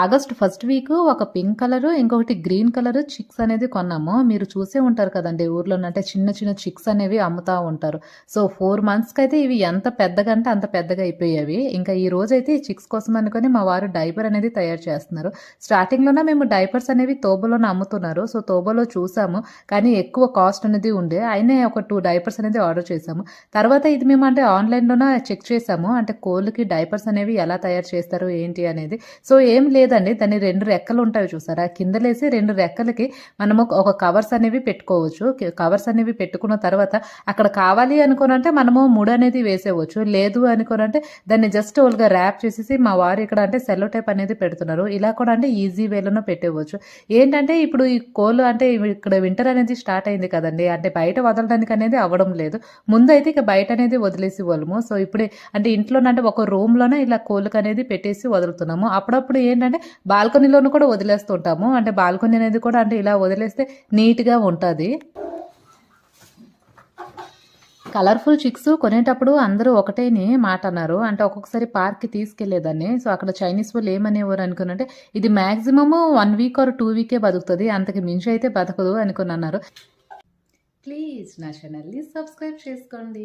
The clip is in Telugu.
ఆగస్ట్ ఫస్ట్ వీక్ ఒక పింక్ కలర్ ఇంకొకటి గ్రీన్ కలర్ చిక్స్ అనేది కొన్నాము. మీరు చూసే ఉంటారు కదండి ఊర్లో అంటే చిన్న చిన్న చిక్స్ అనేవి అమ్ముతా ఉంటారు. సో ఫోర్ మంత్స్కి అయితే ఇవి ఎంత పెద్దగా అంటే అంత పెద్దగా అయిపోయేవి. ఇంకా ఈ రోజు అయితే ఈ చిక్స్ కోసం అనుకొని మా వారు డైపర్ అనేది తయారు చేస్తున్నారు. స్టార్టింగ్లోనే మేము డైపర్స్ అనేవి తోబలోనే అమ్ముతున్నారు. సో తోబలో చూసాము కానీ ఎక్కువ కాస్ట్ అనేది ఉండే. అయినా ఒక టూ డైపర్స్ అనేది ఆర్డర్ చేసాము. తర్వాత ఇది మేము అంటే ఆన్లైన్లోనే చెక్ చేసాము అంటే కోళ్ళకి డైపర్స్ అనేవి ఎలా తయారు చేస్తారు ఏంటి అనేది. సో ఏం లేదండి. దాని రెండు రెక్కలు ఉంటాయి చూసారా? కిందలేసి రెండు రెక్కలకి మనము ఒక కవర్స్ అనేవి పెట్టుకోవచ్చు. కవర్స్ అనేవి పెట్టుకున్న తర్వాత అక్కడ కావాలి అనుకోనంటే మనము ముడి అనేది వేసేవచ్చు. లేదు అనుకోనంటే దాన్ని జస్ట్ ఓల్గా ర్యాప్ చేసేసి మా వారు ఇక్కడ అంటే సెల్లో టైప్ అనేది పెడుతున్నారు. ఇలా కూడా అంటే ఈజీ వేలోనో పెట్టేవచ్చు. ఏంటంటే ఇప్పుడు ఈ కోళ్ళు అంటే ఇక్కడ వింటర్ అనేది స్టార్ట్ అయింది కదండి. అంటే బయట వదలడానికి అనేది అవ్వడం లేదు. ముందు అయితే ఇక బయట అనేది వదిలేసి వాళ్ళము. సో ఇప్పుడే అంటే ఇంట్లోనంటే ఒక రూమ్లోనే ఇలా కోళ్ళకి అనేది పెట్టేసి వదులుతున్నాము. అప్పుడప్పుడు ఏంటంటే బాల్కనీలోనూ కూడా వదిలేస్తుంటాము. అంటే బాల్కనీ అనేది కూడా అంటే ఇలా వదిలేస్తే నీట్గా ఉంటుంది. కలర్ఫుల్ చిక్స్ కొనేటప్పుడు అందరూ ఒకటేనే మాట అన్నారు. అంటే ఒక్కొక్కసారి పార్క్కి తీసుకెళ్ళేదాన్ని. సో అక్కడ చైనీస్ వాళ్ళు ఏమనేవారు అనుకున్నంటే ఇది maximum one week or two వీకే బతుకుతుంది. అంతకు మించి అయితే బతకదు అనుకుని అన్నారు. ప్లీజ్ నా ఛానల్ని సబ్స్క్రైబ్ చేసుకోండి.